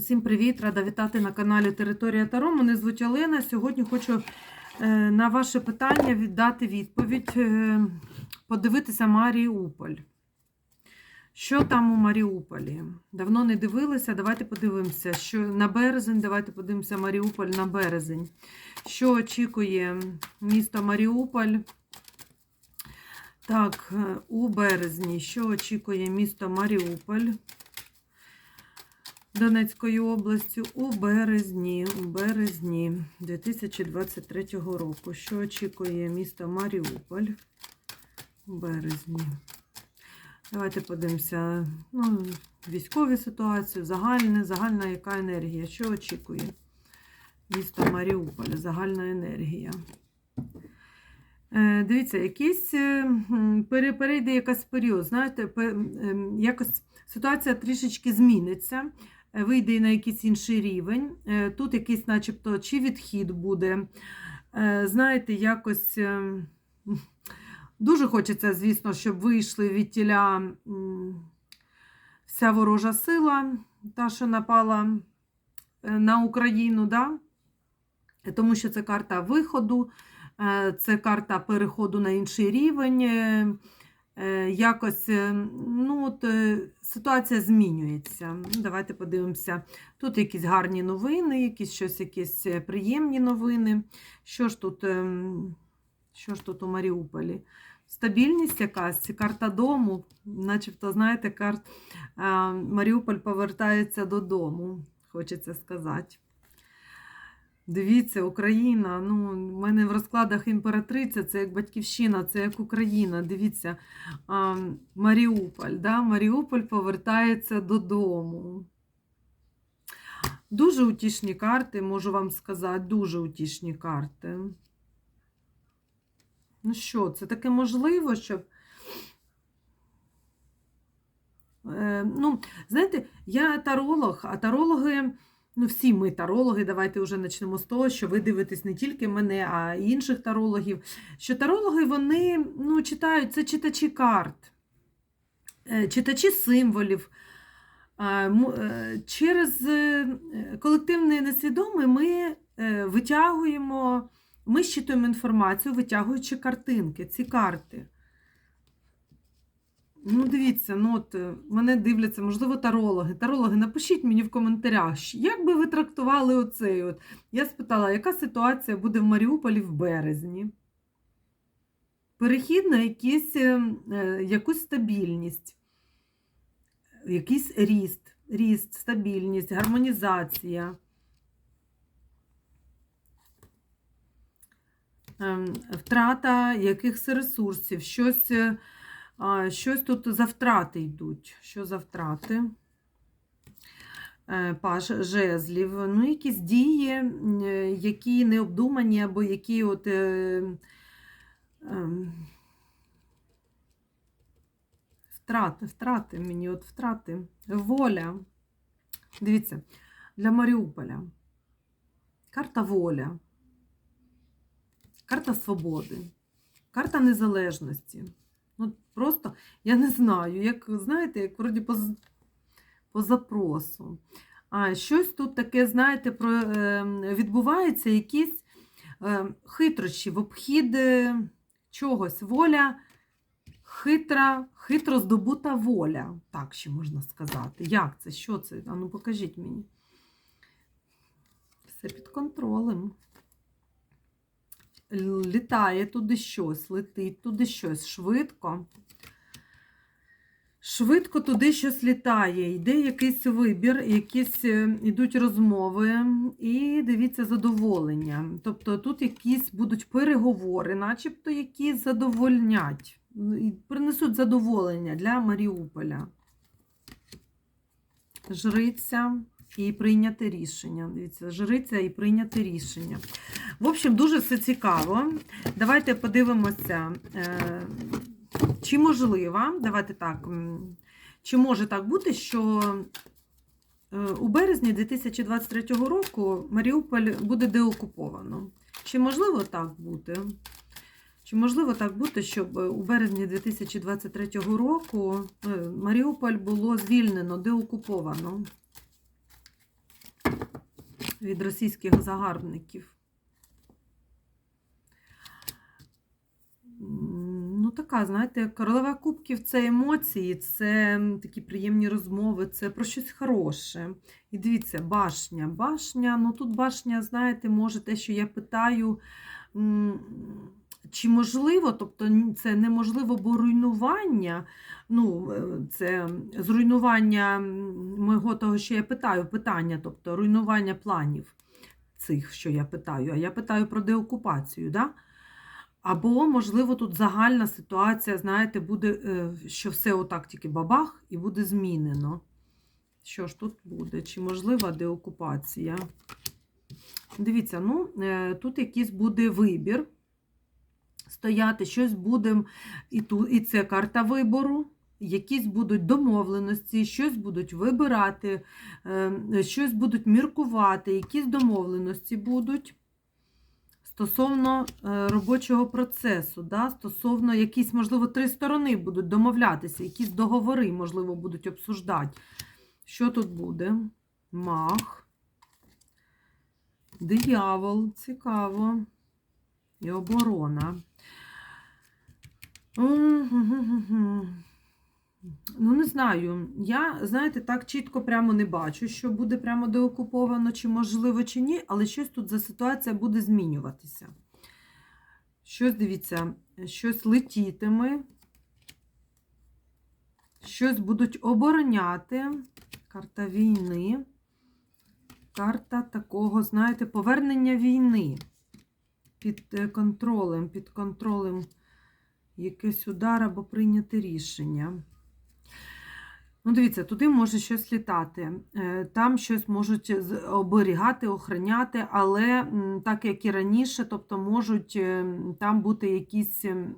Усім привіт! Рада вітати на каналі Територія Таро. Мене звуть Олена. Сьогодні хочу е, на ваше питання віддати відповідь, е, подивитися Маріуполь. Що там у Маріуполі? Давно не дивилися. Давайте подивимося. Що на березень, давайте подивимося Маріуполь на березень. Що очікує місто Маріуполь? Так, е, у березні, що очікує місто Маріуполь? Донецької області у березні, у березні 2023 року. Що очікує місто Маріуполь у березні? Давайте подивимося. Ну, військові ситуації, загальне, загальна яка енергія. Що очікує місто Маріуполь, загальна енергія. Е, Дивіться, якийсь е, перейде якийсь період, знаєте, ем, якось ситуація трішечки зміниться, вийде на якийсь інший рівень. Е, Тут якийсь, начебто, чи відхід буде. Е, Знаєте, якось е, дуже хочеться, звісно, щоб вийшли від тіля вся ворожа сила, та, що напала на Україну, да? тому що це карта виходу. Це карта переходу на інший рівень. Е, Якось е, ну, от, е, ситуація змінюється. Ну, Давайте подивимося. Тут якісь гарні новини, якісь щось, якісь приємні новини. Що ж тут, ем, що ж тут у Маріуполі? Стабільність якась, карта дому, начебто, знаєте, карт, е, Маріуполь повертається додому, хочеться сказати. Дивіться, Україна. Ну, в мене в розкладах імператриця, це як батьківщина, це як Україна. Дивіться, а, Маріуполь. Да? Маріуполь повертається додому. Дуже утішні карти, можу вам сказати, дуже утішні карти. Ну що, це таке можливо, щоб. Е, ну, знаєте, я таролог, а тарологи. Ну, всі ми тарологи, давайте вже почнемо з того, що ви дивитесь не тільки мене, а й інших тарологів. Що тарологи вони ну, читають, це читачі карт, е, читачі символів. Е, Через е, колективне несвідоме ми витягуємо, ми щитуємо інформацію, витягуючи картинки, ці карти. Ну, дивіться, ну от е, мене дивляться, можливо, тарологи. Тарологи, напишіть мені в коментарях, як би ви трактували оцей. От. Я спитала, яка ситуація буде в Маріуполі в березні? Перехід на якісь, е, е, якусь стабільність, якийсь ріст, ріст, стабільність, гармонізація. Ем, Втрата якихось ресурсів, щось. Е, а, Щось тут за втрати йдуть. Що за втрати? Е, Паж жезлів. Ну, якісь дії, е, які не обдумані, або які от. Е, ем, втрати, втрати мені, от втрати. Воля. Дивіться, для Маріуполя. Карта воля. Карта свободи. Карта незалежності. Ну, просто я не знаю, як знаєте, як вроді по, по запросу. А щось тут таке, знаєте, про, е, відбувається, якісь е, хитрощі в обхід е, чогось. Воля, хитра, хитро здобута воля. Так ще можна сказати. Як це? Що це? А ну покажіть мені. Все під контролем. Літає туди щось, летить туди щось швидко. Швидко туди щось літає, йде якийсь вибір, якісь е, йдуть розмови, і дивіться задоволення. Тобто тут якісь будуть переговори, начебто які задовольнять, принесуть задоволення для Маріуполя. Жриця і прийняти рішення. Дивіться, жриця і прийняти рішення. В общем, дуже все цікаво. Давайте подивимося, е, чи можливо, давайте так, чи може так бути, що е, у березні 2023 року Маріуполь буде деокуповано. Чи можливо так бути? Чи можливо так бути, щоб у березні 2023 року е, Маріуполь було звільнено, деокуповано? Від російських загарбників. Ну, така, знаєте, королева кубків це емоції, це такі приємні розмови, це про щось хороше. І дивіться, башня. Башня, ну тут башня, знаєте, може те, що я питаю, чи можливо, тобто це неможливо, бо руйнування, ну, е, це зруйнування мого того, що я питаю, питання, тобто руйнування планів цих, що я питаю. А я питаю про деокупацію, да? Або, можливо, тут загальна ситуація, знаєте, буде, е, що все отак тільки бабах і буде змінено. Що ж тут буде? Чи можлива деокупація? Дивіться, ну, е, тут якийсь буде вибір. Стояти, щось буде, і, і це карта вибору, якісь будуть домовленості, щось будуть вибирати, е, щось будуть міркувати, якісь домовленості будуть стосовно е, робочого процесу, да? стосовно якісь, можливо, три сторони будуть домовлятися, якісь договори, можливо, будуть обсуждати. Що тут буде? Мах. Диявол, цікаво. І оборона. Ну, не знаю. Я, знаєте, так чітко прямо не бачу, що буде прямо деокуповано, чи можливо, чи ні, але щось тут за ситуація буде змінюватися. Щось, дивіться, щось летітиме, щось будуть обороняти. Карта війни. Карта такого, знаєте, повернення війни під е, контролем, під контролем якийсь удар або прийняти рішення. Ну, дивіться, туди може щось літати, е, там щось можуть оберігати, охороняти, але так як і раніше, тобто можуть е, там бути якісь, ем,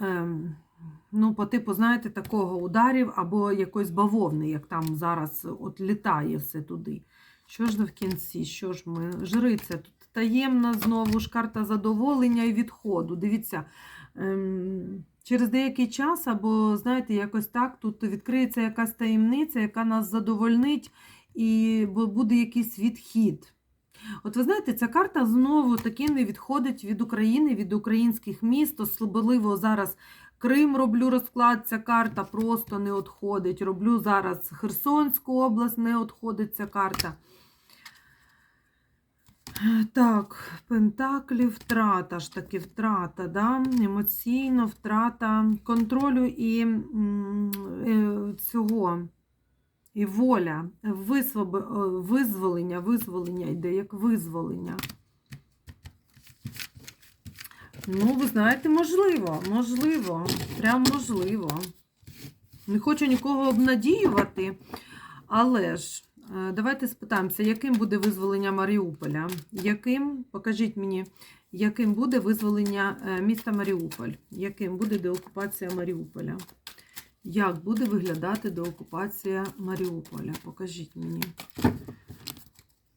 ем, ну, по типу, знаєте, такого ударів або якоїсь бавовни, як там зараз от літає все туди. Що ж в кінці? Що ж ми? Жриця тут таємна знову ж карта задоволення і відходу. Дивіться, ем, через деякий час, або, знаєте, якось так, тут відкриється якась таємниця, яка нас задовольнить, і буде якийсь відхід. От ви знаєте, ця карта знову таки не відходить від України, від українських міст, особливо зараз Крим роблю розклад, ця карта просто не відходить. Роблю зараз Херсонську область, не відходить ця карта. Так, Пентаклі, втрата ж таки втрата, да? емоційно втрата контролю і е, цього, і воля, висвоб... е, визволення, визволення йде, як визволення. Ну, ви знаєте, можливо, можливо, прям можливо. Не хочу нікого обнадіювати, але ж давайте спитаємося, яким буде визволення Маріуполя? Яким, покажіть мені, яким буде визволення е, міста Маріуполь? Яким буде деокупація Маріуполя? Як буде виглядати деокупація Маріуполя? Покажіть мені.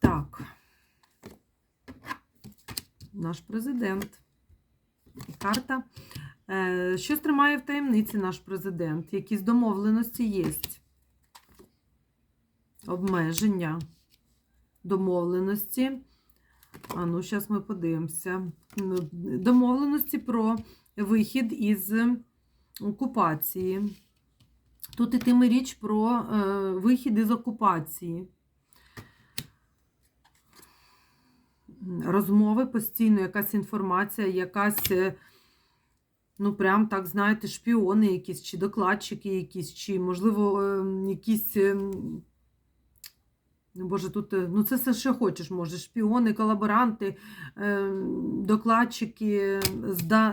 Так. Наш президент. Карта. Е, Що тримає в таємниці наш президент? Якісь домовленості є? Обмеження, домовленості. А ну, зараз ми подивимося. Ну, Домовленості про вихід із окупації. Тут ітиме річ про е, вихід із окупації. Розмови постійно, якась інформація, якась, е, ну, прям так, знаєте, шпіони якісь, чи докладчики якісь, чи, можливо, е, якісь. Ну, Боже, тут, е, ну це все, що хочеш, може, шпіони, колаборанти, е, докладчики,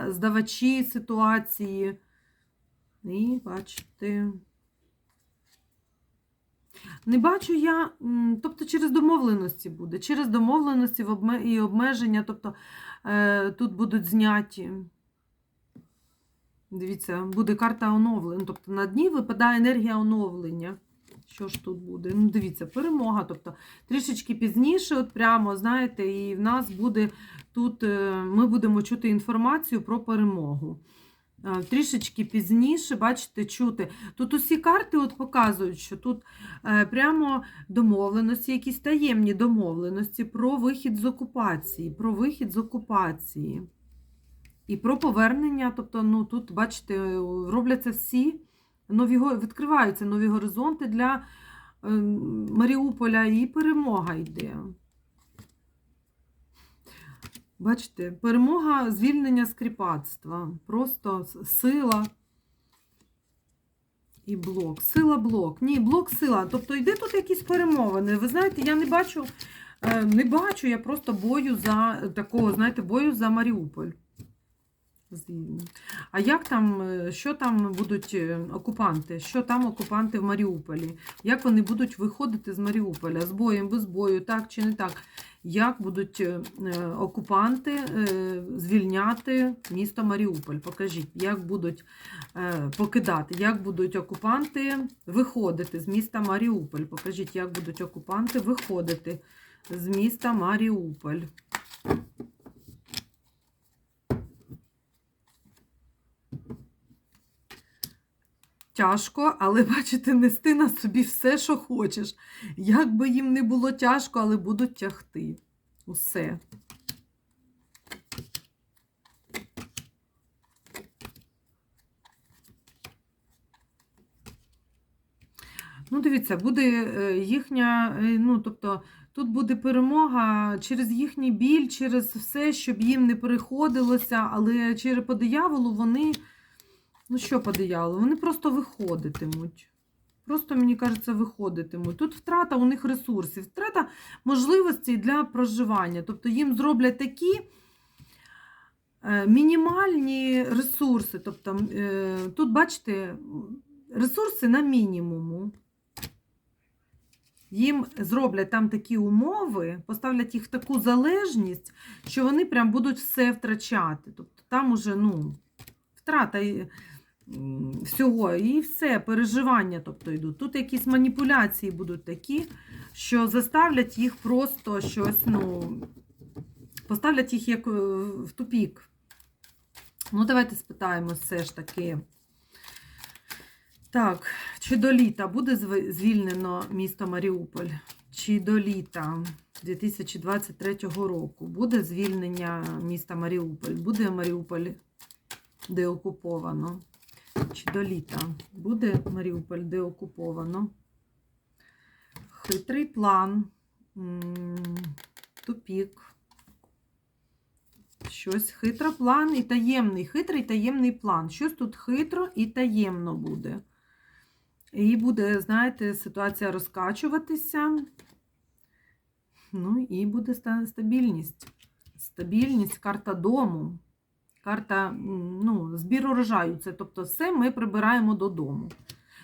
здавачі ситуації. І бачите. Не бачу я, тобто через домовленості буде, через домовленості і обмеження, тобто е, тут будуть зняті. Дивіться, буде карта оновлення. Тобто на дні випадає енергія оновлення. Що ж тут буде? Ну, дивіться, перемога. Тобто трішечки пізніше, от прямо, знаєте, і в нас буде тут, е, ми будемо чути інформацію про перемогу. е, трішечки пізніше, бачите, чути. Тут усі карти от показують, що тут е, прямо домовленості, якісь таємні домовленості про вихід з окупації, про вихід з окупації. І про повернення, тобто, ну тут, бачите, робляться всі нові відкриваються нові горизонти для е, Маріуполя і перемога йде. Бачите, перемога звільнення з кріпацтва. Просто сила і блок. Сила блок. Ні, блок сила. Тобто йде тут якісь перемовини. Ви знаєте, я не бачу, е, не бачу, я просто бою за такого, знаєте, бою за Маріуполь. А як там, е, що там будуть е, окупанти? Що там окупанти в Маріуполі? Як вони будуть виходити з Маріуполя? З боєм, без бою, так чи не так? Як будуть е, окупанти звільняти місто Маріуполь? Покажіть, як будуть покидати, як будуть окупанти виходити з міста Маріуполь? Покажіть, як будуть окупанти виходити з міста Маріуполь. Тяжко, але бачите, нести на собі все, що хочеш. Як би їм не було тяжко, але будуть тягти. Усе. Ну, дивіться, буде е, їхня, е, ну, тобто, тут буде перемога через їхній біль, через все, щоб їм не переходилося, але через по дияволу вони. Ну, що по дияволу? Вони просто виходитимуть. Просто, мені кажеться, виходитимуть. Тут втрата у них ресурсів, втрата можливостей для проживання. Тобто їм зроблять такі е, мінімальні ресурси. Тобто, е, тут, бачите, ресурси на мінімуму. Їм зроблять там такі умови, поставлять їх в таку залежність, що вони прям будуть все втрачати. Тобто там уже, ну, втрата всього, і все, переживання тобто, йдуть. Тут якісь маніпуляції будуть такі, що заставлять їх просто щось, ну, поставлять їх як е, в тупік. Ну, давайте спитаємо все ж таки. Так, чи до літа буде звільнено місто Маріуполь? Чи до літа 2023 року буде звільнення міста Маріуполь? Буде Маріуполь деокуповано? Чи до літа буде Маріуполь деокуповано? Хитрий план, тупік. Щось хитро план і таємний. Хитрий таємний план. Щось тут хитро і таємно буде. І буде, знаєте, ситуація розкачуватися. Ну і буде стабільність. Стабільність, карта дому. Карта ну, збір урожаю. Це тобто все ми прибираємо додому.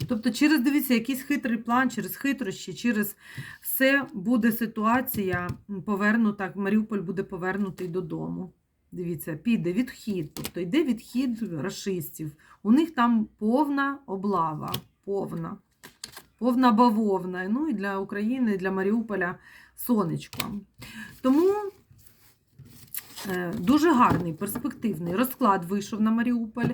Тобто, через дивіться, якийсь хитрий план, через хитрощі, через все буде ситуація повернута, Маріуполь буде повернутий додому. Дивіться, піде відхід, тобто йде відхід рашистів. У них там повна облава, повна, повна бавовна. Ну і для України, і для Маріуполя сонечко. Тому дуже гарний, перспективний розклад вийшов на Маріуполь.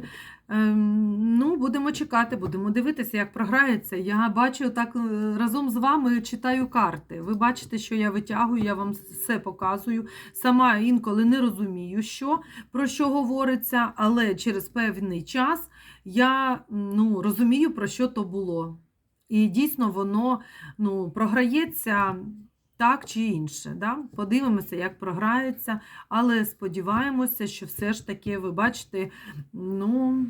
Ем, Ну, будемо чекати, будемо дивитися, як програється. Я бачу так е, разом з вами читаю карти. Ви бачите, що я витягую, я вам все показую. Сама інколи не розумію, що, про що говориться, але через певний час я ну, розумію, про що то було. І дійсно воно ну, програється так чи інше. Да? Подивимося, як програється, але сподіваємося, що все ж таки, ви бачите, ну,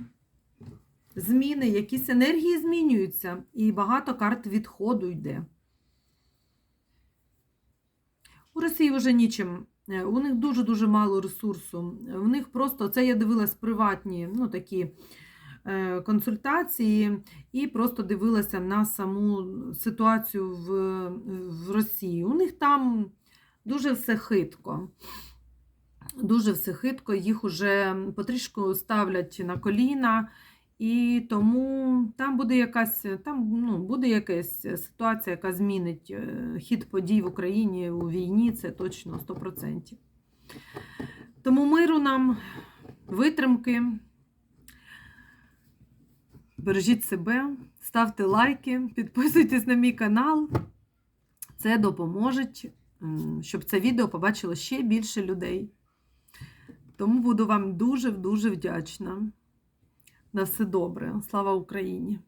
зміни, якісь енергії змінюються, і багато карт відходу йде. У Росії вже нічим. е, У них дуже-дуже мало ресурсу. В них просто, це я дивилась приватні, ну такі консультації, і просто дивилася на саму ситуацію в, в Росії. У них там дуже все хитко. Дуже все хитко, їх уже потрішку ставлять на коліна, і тому там буде якась там, ну, буде якась ситуація, яка змінить е, хід подій в Україні у війні, це точно 100%. Тому миру нам, витримки. Бережіть себе, ставте лайки, підписуйтесь на мій канал. Це допоможе, щоб це відео побачило ще більше людей. Тому буду вам дуже-дуже вдячна. На все добре. Слава Україні!